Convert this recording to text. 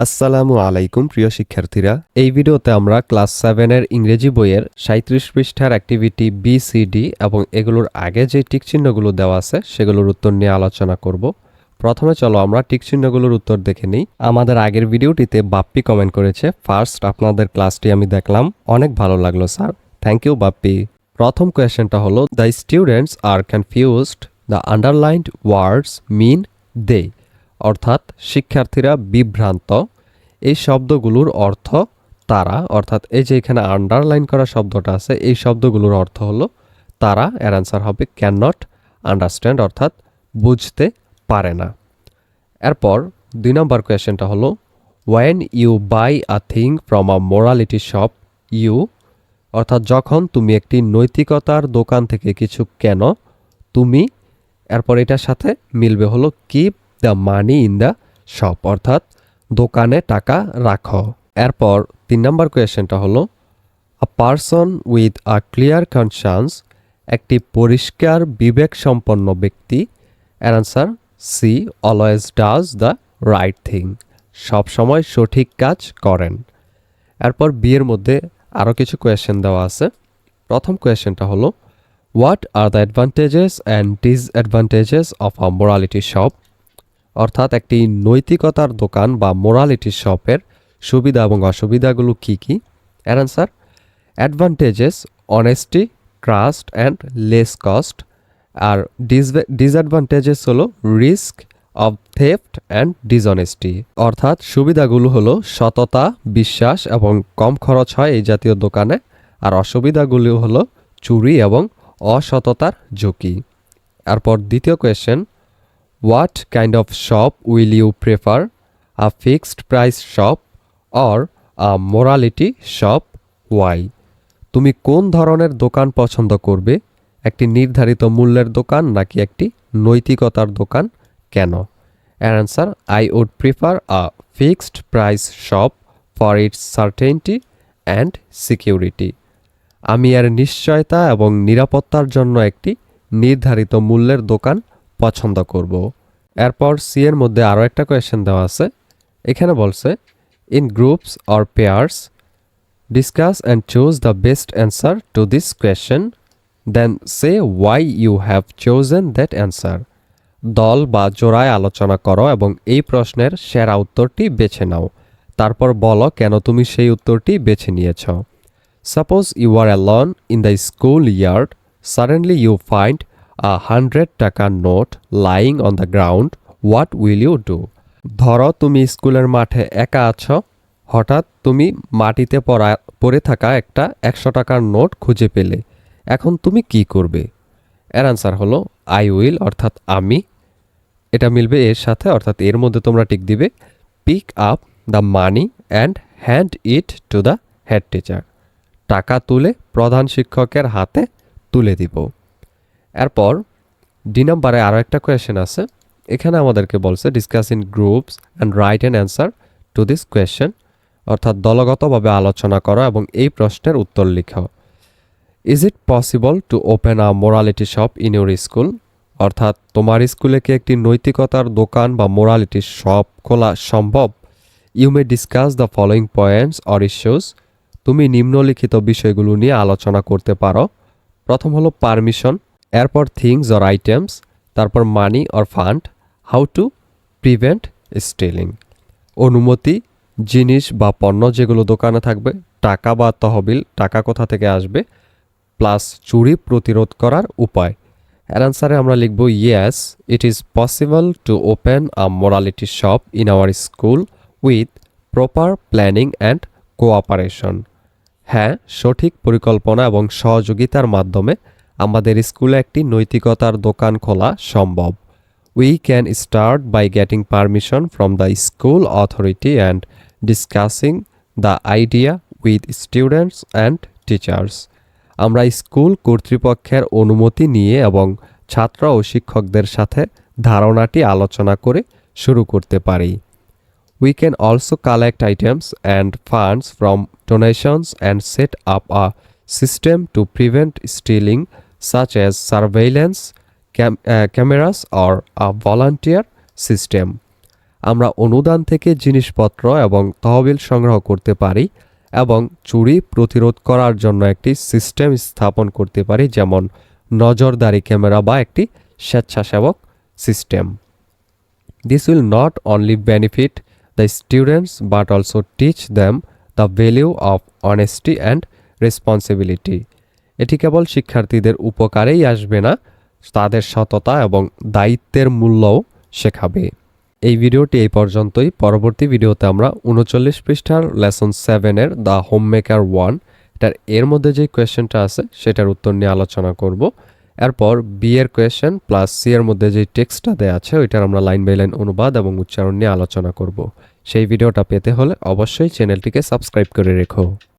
আসসালামু আলাইকুম, প্রিয় শিক্ষার্থীরা। এই ভিডিওতে আমরা ক্লাস সেভেনের ইংরেজি বইয়ের সাঁত্রিশ পৃষ্ঠার অ্যাক্টিভিটি বি সি ডি এবং এগুলোর আগে যে টিকচিহ্নগুলো দেওয়া আছে, সেগুলোর উত্তর নিয়ে আলোচনা করব। প্রথমে চলো আমরা টিকচিহ্নগুলোর উত্তর দেখে নিই। আমাদের আগের ভিডিওটিতে বাপ্পি কমেন্ট করেছে ফার্স্ট আপনাদের ক্লাসটি আমি দেখলাম। অনেক ভালো লাগল, স্যার। Thank you Bappi. প্রথম কোয়েশ্চেনটা হলো the students are confused the underlined words mean they অর্থাৎ শিক্ষার্থীরা বিভ্রান্ত। এই শব্দগুলোর অর্থ তারা, অর্থাৎ এই যে এখানে আন্ডারলাইন করা শব্দটা আছে, এই শব্দগুলোর অর্থ হলো তারা, এর অ্যান্সার হবে ক্যান নট আন্ডারস্ট্যান্ড অর্থাৎ বুঝতে পারে না। এরপর দুই নম্বর কোয়েশ্চেনটা হলো when you buy a thing from a morality shop you অর্থাৎ যখন তুমি একটি নৈতিকতার দোকান থেকে কিছু কেন, তুমি, এরপর এটার সাথে মিলবে হলো keep the money in the shop অর্থাৎ দোকানে টাকা রাখো। এরপর তিন নম্বর কোয়েশ্চেনটা হলো a person with a clear conscience একটি পরিষ্কার বিবেক সম্পন্ন ব্যক্তি। এর answer C always does the right thing সবসময় সঠিক কাজ করেন। এরপর বিয়ের মধ্যে আরও কিছু কোয়েশ্চেন দেওয়া আছে। প্রথম কোয়েশ্চেনটা হলো what are the advantages and disadvantages of a morality shop অর্থাৎ একটি নৈতিকতার দোকান বা মোরালিটি শপের সুবিধা এবং অসুবিধাগুলো কি কি? এর answer advantages honesty trust and less cost R disadvantages হলো risk of theft and dishonesty অর্থাৎ সুবিধাগুলো হলো সততা, বিশ্বাস এবং কম খরচ হয় এই জাতীয় দোকানে আর অসুবিধাগুলো হলো চুরি এবং অসততার ঝুঁকি। এরপর দ্বিতীয় question what kind of shop will you prefer a fixed price shop or a morality shop why তুমি কোন ধরনের দোকান পছন্দ করবে? একটি নির্ধারিত মূল্যের দোকান নাকি একটি নৈতিকতার দোকান? কেন? এর answer I would prefer a fixed price shop for its certainty and security আমি এর নিশ্চয়তা এবং নিরাপত্তার জন্য একটি নির্ধারিত মূল্যের দোকান পছন্দ করব। এরপর সি এর মধ্যে আরও একটা কোয়েশ্চেন দেওয়া আছে। এখানে বলছে in groups or pairs discuss and choose the best answer to this question then say why you have chosen that answer দল বা জোড়ায় আলোচনা করো এবং এই প্রশ্নের সেরা উত্তরটি বেছে নাও। তারপর বলো কেন তুমি সেই উত্তরটি বেছে নিয়েছ। Suppose you are alone in the school yard suddenly you find a hundred টাকার note lying on the ground what will you do ধরো তুমি স্কুলের মাঠে একা আছো, হঠাৎ তুমি মাটিতে পড়া, পড়ে থাকা একটা একশো টাকার নোট খুঁজে পেলে, এখন তুমি কি করবে? এর আনসার হলো আই উইল অর্থাৎ আমি। এটা মিলবে এর সাথে, অর্থাৎ এর মধ্যে তোমরা টিক দিবে pick up the money and hand it to the head teacher টাকা তুলে প্রধান শিক্ষকের হাতে তুলে দিব। এরপর ডি নাম্বারে আরও একটা কোয়েশ্চেন আছে। এখানে আমাদেরকে বলছে discuss in groups and write an answer to this question অর্থাৎ দলগতভাবে আলোচনা করো এবং এই প্রশ্নের উত্তর লিখো। Is it possible to open a morality shop in your school অর্থাৎ, তোমার স্কুলে কি একটি নৈতিকতার দোকান বা মোরালিটি শপ খোলা সম্ভব? You may discuss the following points or issues তুমি নিম্নলিখিত বিষয়গুলো নিয়ে আলোচনা করতে পারো। প্রথম হলো পারমিশন এরপর থিংস অর আইটেমস তারপর money or fund how to prevent stealing অনুমতি, জিনিস বা পণ্য যেগুলো দোকানে থাকবে, টাকা বা তহবিল, টাকা কোথা থেকে আসবে প্লাস চুরি প্রতিরোধ করার উপায়। এর আনসারে আমরা লিখব yes it is possible to open a morality shop in our school with proper planning and cooperation হ্যাঁ সঠিক পরিকল্পনা এবং সহযোগিতার মাধ্যমে আমাদের স্কুলে একটি নৈতিকতার দোকান খোলা সম্ভব। We can start by getting permission from the school authority and discussing the idea with students and teachers আমরা স্কুল কর্তৃপক্ষের অনুমতি নিয়ে এবং ছাত্র ও শিক্ষকদের সাথে ধারণাটি আলোচনা করে শুরু করতে পারি। We can also collect items and funds from donations and set up a system to prevent stealing such as surveillance cam- uh, cameras or a volunteer system. আমরা অনুদান থেকে জিনিসপত্র এবং তহবিল সংগ্রহ করতে পারি এবং চুরি প্রতিরোধ করার জন্য একটি সিস্টেম স্থাপন করতে পারি যেমন নজরদারি ক্যামেরা বা একটি স্বেচ্ছাসেবক system this will not only benefit the students but also teach them the value of honesty and responsibility এটি কেবল শিক্ষার্থীদের উপকারেই আসবে না, তাদের সততা এবং দায়িত্বের মূল্যও শেখাবে। এই ভিডিওটি এই পর্যন্তই। পরবর্তী ভিডিওতে আমরা উনচল্লিশ পৃষ্ঠার লেসন সেভেনের দ্য হোম মেকার ওয়ান, এটার এর মধ্যে যে কোয়েশ্চেনটা আছে সেটার উত্তর নিয়ে আলোচনা করব। এরপর বি এর কোয়েশ্চেন প্লাস সি এর মধ্যে যে টেক্সটটা দেওয়া আছে, ওইটার আমরা লাইন বাই লাইন অনুবাদ এবং উচ্চারণ নিয়ে আলোচনা করব। সেই ভিডিওটা পেতে হলে অবশ্যই চ্যানেলটিকে সাবস্ক্রাইব করে রেখো।